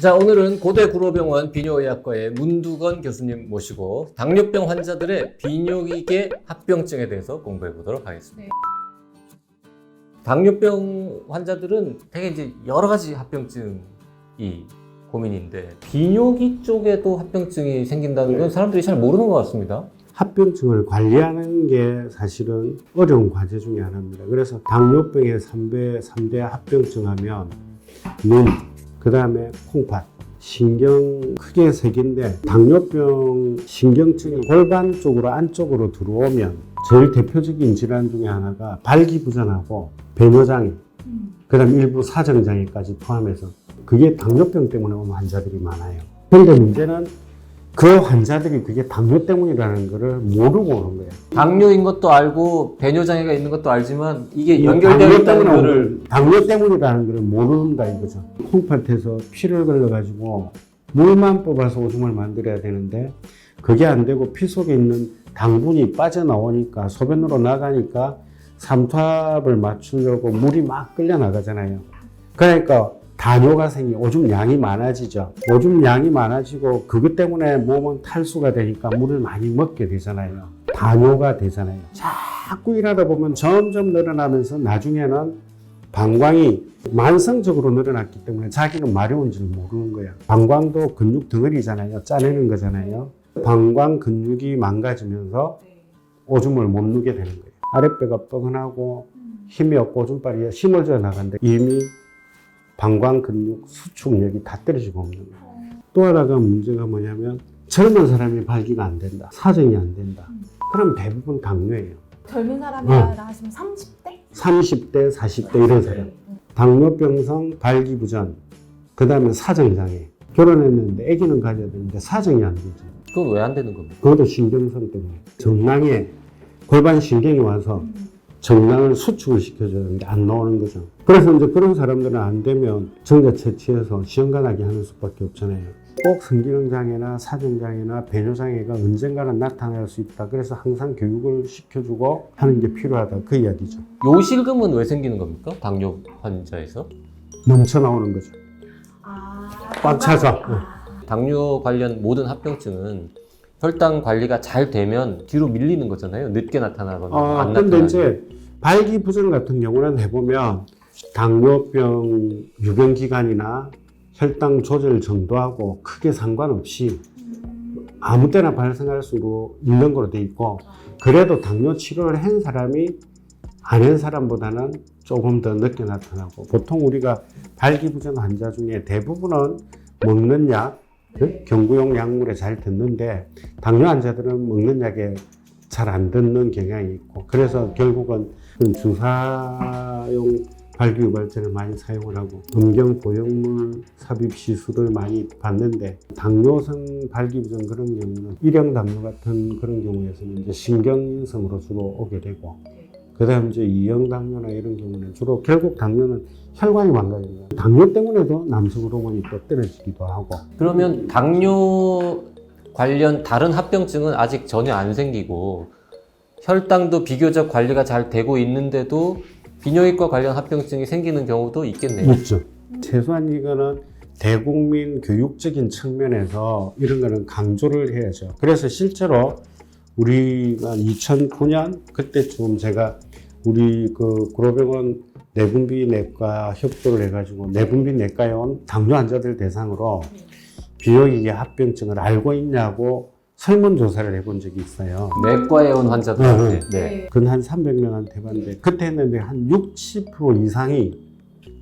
자, 오늘은 고대 구로병원 비뇨의학과의 문두건 교수님 모시고 당뇨병 환자들의 비뇨기계 합병증에 대해서 공부해 보도록 하겠습니다. 네. 당뇨병 환자들은 되게 이제 여러 가지 합병증이 고민인데 비뇨기 쪽에도 합병증이 생긴다는 건 사람들이 잘 모르는 것 같습니다. 합병증을 관리하는 게 사실은 어려운 과제 중에 하나입니다. 그래서 당뇨병의 3대, 3대 합병증 하면 눈, 그 다음에 콩팥, 신경 크게 세 개인데 당뇨병 신경증이 골반 쪽으로 안쪽으로 들어오면 제일 대표적인 질환 중에 하나가 발기부전하고 배뇨장애, 그 다음 일부 사정장애까지 포함해서 그게 당뇨병 때문에 오는 환자들이 많아요. 그런데 문제는 그 환자들이 그게 당뇨 때문이라는 것을 모르고 오는 거예요. 당뇨인 것도 알고 배뇨 장애가 있는 것도 알지만 이게 때문에 거를 당뇨 때문이라는 것을 모른다 이거죠. 콩팥에서 피를 걸러가지고 물만 뽑아서 오줌을 만들어야 되는데 그게 안 되고 피 속에 있는 당분이 빠져나오니까 소변으로 나가니까 삼투압을 맞추려고 물이 막 끌려 나가잖아요. 그러니까 단뇨가 생기 오줌 양이 많아지죠. 오줌 양이 많아지고 그것 때문에 몸은 탈수가 되니까 물을 많이 먹게 되잖아요. 단뇨가 되잖아요. 자꾸 일하다 보면 점점 늘어나면서 나중에는 방광이 만성적으로 늘어났기 때문에 자기는 마려운 줄 모르는 거야. 방광도 근육 덩어리잖아요. 짜내는 거잖아요. 방광 근육이 망가지면서 오줌을 못 누게 되는 거예요. 아랫배가 뻐근하고 힘이 없고 오줌빨이 힘을 줘 나간데 이미 방광 근육 수축력이 다 떨어지고 없는 거예요. 또 하나가 문제가 뭐냐면 젊은 사람이 발기가 안 된다. 사정이 안 된다. 그럼 대부분 당뇨예요. 젊은 사람이 어. 나하시면 30대? 30대, 40대 이런 사람. 당뇨병성, 발기부전, 그 다음에 사정장애. 결혼했는데 아기는 가져야 되는데 사정이 안 되죠. 그건 왜 안 되는 겁니까? 그것도 신경성 때문에. 정낭에 골반 신경이 와서 정낭을 수축을 시켜주는데 안 나오는 거죠. 그래서 이제 그런 사람들은 안 되면 정자 채취해서 시험관하게 하는 수밖에 없잖아요. 꼭 성기능 장애나 사정 장애나 배뇨 장애가 언젠가는 나타날 수 있다. 그래서 항상 교육을 시켜주고 하는 게 필요하다. 그 이야기죠. 요실금은 왜 생기는 겁니까? 당뇨 환자에서? 넘쳐 나오는 거죠. 아, 꽉 차서. 당뇨 관련 모든 합병증은 혈당 관리가 잘 되면 뒤로 밀리는 거잖아요. 늦게 나타나거나 아, 안 근데 나타나는. 이제 발기부전 같은 경우는 해보면 당뇨병 유병 기간이나 혈당 조절 정도하고 크게 상관없이 아무 때나 발생할 수 있는 거로 돼 있고 그래도 당뇨 치료를 한 사람이 안 한 사람보다는 조금 더 늦게 나타나고 보통 우리가 발기부전 환자 중에 대부분은 먹는 약, 그 경구용 약물에 잘 듣는데 당뇨 환자들은 먹는 약에 잘 안 듣는 경향이 있고 그래서 결국은 주사용 발기유발제를 많이 사용을 하고 음경 보형물 삽입 시술을 많이 받는데 당뇨성 발기부전 그런 경우는 일형 당뇨 같은 그런 경우에서는 이제 신경성으로 주로 오게 되고 그 다음 이제 이형 당뇨나 이런 경우는 주로 결국 당뇨는 혈관이 망가집니다. 당뇨 때문에도 남성 호르몬이 또 떨어지기도 하고 그러면 당뇨 관련 다른 합병증은 아직 전혀 안 생기고 혈당도 비교적 관리가 잘 되고 있는데도 비뇨기과 관련 합병증이 생기는 경우도 있겠네요. 있죠. 최소한 이거는 대국민 교육적인 측면에서 이런 거는 강조를 해야죠. 그래서 실제로 우리가 2009년 그때쯤 제가 우리 그 구로병원 내분비 내과 협조를 해가지고 내분비 내과에 온 당뇨 환자들 대상으로 비뇨기계 합병증을 알고 있냐고 설문조사를 해본 적이 있어요. 내과에 온 환자들한테. 네, 네. 그건 한 300명한테 해봤는데 그때 했는데 한 60% 이상이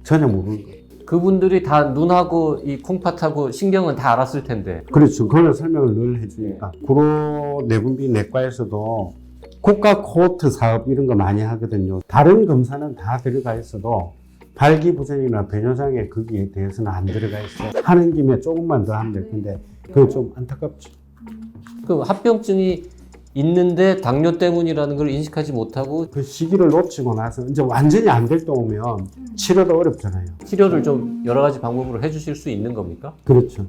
전혀 모르는 거예요. 그분들이 다 눈하고 이 콩팥하고 신경은 다 알았을 텐데. 그렇죠. 그걸 설명을 늘 해주니까. 구로 내분비 내과에서도 국가 코호트 사업 이런 거 많이 하거든요. 다른 검사는 다 들어가 있어도 발기부전이나 배뇨장애 거기에 대해서는 안 들어가 있어요. 하는 김에 조금만 더 하면 될 텐데 그게 좀 안타깝죠. 그 합병증이 있는데 당뇨 때문이라는 걸 인식하지 못하고 그 시기를 놓치고 나서 이제 완전히 안 될 때 오면 치료도 어렵잖아요. 치료를 좀 여러 가지 방법으로 해주실 수 있는 겁니까? 그렇죠.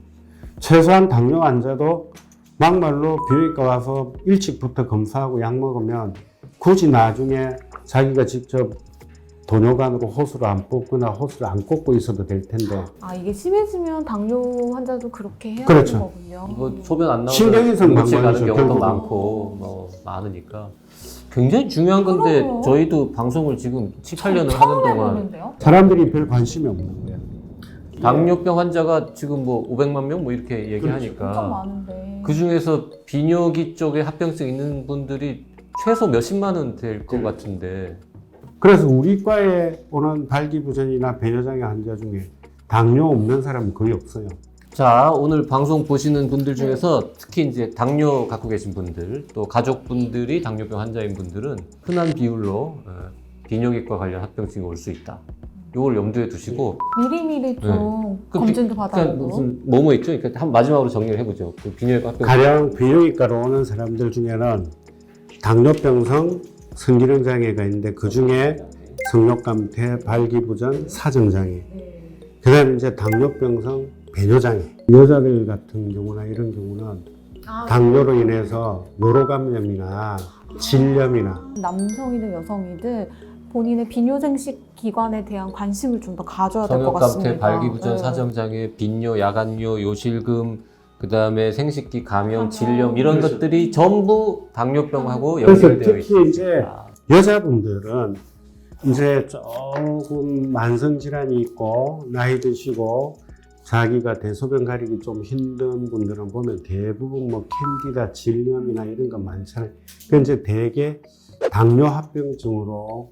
최소한 당뇨 환자도 막말로 비뇨기과 와서 일찍부터 검사하고 약 먹으면 굳이 나중에 자기가 직접 도뇨관으로 호수를 안 뽑거나 호수를 안 꽂고 있어도 될 텐데 아 이게 심해지면 당뇨 환자도 그렇게 해야 그렇죠. 되는 거군요. 뭐 소변 안 나오면 신경이상 응급실 가는 방광이죠, 경우도 결국은. 많고 뭐 많으니까 굉장히 중요한 건데 그럼요. 저희도 방송을 지금 7, 8년을 하는 동안 해보는데요. 사람들이 별 관심이 없는 거예요. 당뇨병 환자가 지금 뭐 500만 명 뭐 이렇게 엄청 얘기하니까 많은데. 그 중에서 비뇨기 쪽에 합병증 있는 분들이 최소 몇십만은 될것 같은데 그래서 우리 과에 오는 발기부전이나 배뇨장애 환자 중에 당뇨 없는 사람은 거의 없어요. 자 오늘 방송 보시는 분들 중에서 특히 이제 당뇨 갖고 계신 분들 또 가족분들이 당뇨병 환자인 분들은 흔한 비율로 어, 비뇨기과 관련 합병증이 올 수 있다. 이걸 염두에 두시고 미리미리 좀그 검진도 그러니까 받아보고. 무슨 뭐뭐 있죠? 그러니까 한 마지막으로 정리를 해보죠. 그 비뇨기과 가령 비뇨기과로 오는 사람들 중에는 당뇨병성 성기능 장애가 있는데 그 중에 성욕감퇴, 발기부전, 사정장애. 그다음에 이제 당뇨병성 배뇨장애. 여자들 같은 경우나 이런 경우는 아, 당뇨로 인해서 노로감염이나 질염이나 남성이든 여성이든 본인의 비뇨생식 기관에 대한 관심을 좀 더 가져야 될것 성욕감퇴, 같습니다. 발기부전, 네. 사정장애, 빈뇨, 야간뇨, 요실금, 그 다음에 생식기 감염, 감염. 질염 이런 그렇죠. 것들이 전부 당뇨병하고 그래서 연결되어 특히 있습니다. 이제 여자분들은 이제 조금 만성 질환이 있고 나이 드시고 자기가 대소변 가리기 좀 힘든 분들은 보면 대부분 뭐 캔디다 질염이나 이런 거 많잖아요. 그 이제 대개 당뇨 합병증으로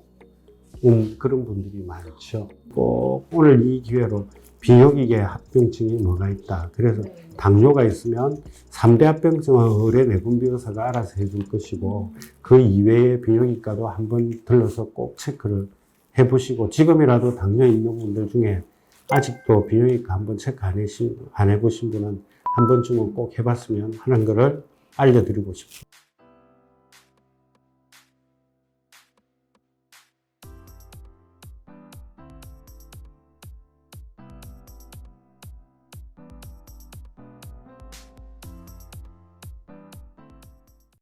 온 그런 분들이 많죠. 꼭 오늘 이 기회로 비뇨기계 합병증이 뭐가 있다. 그래서 당뇨가 있으면 3대 합병증은 의뢰 내분비 의사가 알아서 해줄 것이고 그 이외의 비뇨기과도 한번 들러서 꼭 체크를 해보시고 지금이라도 당뇨 있는 분들 중에 아직도 비뇨기과 한번 체크 안, 해신, 안 해보신 분은 한 번쯤은 꼭 해봤으면 하는 거를 알려드리고 싶습니다.